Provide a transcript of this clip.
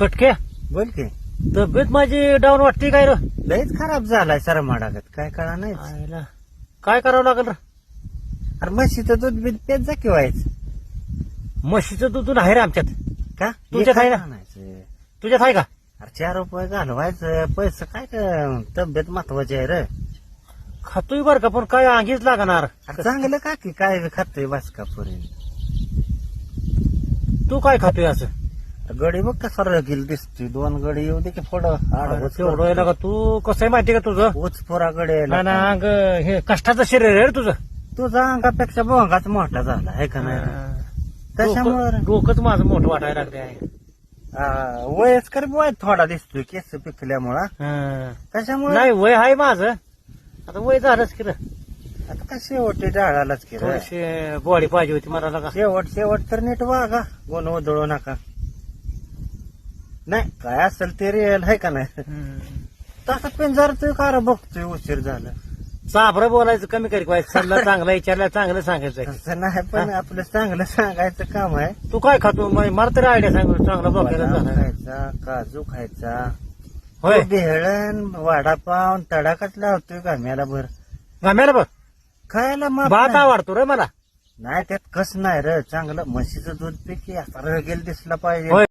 कटके बोल की. तब्येत माझी डाऊन वाटते काय र? लयच खराब झालाय सर माडागत. काय कळा नाही. काय करावं लागेल र? अरे म्हशीचं दूध बीत पेत जा की व्हायचं. म्हशीचं दूध आहे रे आमच्यात. का? तुमच्यात आहे ना? आणायचं. तुझ्यात आहे का? अरे चार रुपये घालवायचं. पैसे काय क- तब्येत महत्वाची आहे रे. खातोय बरं का पण काय अंगीच लागणार. अरे चांगलं का की काय खातोय बासका पुरी. तू काय खातोय असं? गडी बघ कसा रगील दिसतोय दोन गडी येऊ दे की पुढं. तेवढं आहे ना का तू कसं आहे माहिती का तुझं? उचपुरा गडी ना. ना अंग हे कष्टाचं शरीर आहे रे तुझं. तुझा अंगापेक्षा भोंगाच मोठा झाला आहे का नाही? त्याच्यामुळं डोकं- डोकंच माझं मोठं वाटायला लागले आहे वयस्कर वय थोडा दिसतोय केस पिकल्यामुळं. हं. त्याच्यामुळे नाही वय आहे माझं. आता वय झालंच की रे. आता काय शेवटी डाळालाच की रे. थोडीशी बॉडी पाहिजे होती मला लागा. शेवट शेवट तर नीट वागा. गुण उधळू नका. नाही काय असेल ते रिअल आहे का नाही? तसं पिंजारतोय का रे बघतोय उशीर झाला. चाभरं बोलायचं कमी करी काय सल्ला चांगला विचारला चांगलं सांगायचं. तसं नाही पण आपलं चांगलं सांगायचं काम आहे. तू काय खातो? म- मला तरी आयडिया सांग चांगला बघायला बदाम खायचा काजू खायचा. होय. भेळण वडापाव तडाकाच लावतोय गाम्याला भर. गाम्याला बघ खायला माप भात नाही. आवडतो रे मला. नाही त्यात कस नाही रे. चांगलं म्हशीचं दूध पिकी आता रगेल दिसला पाहिजे. होय.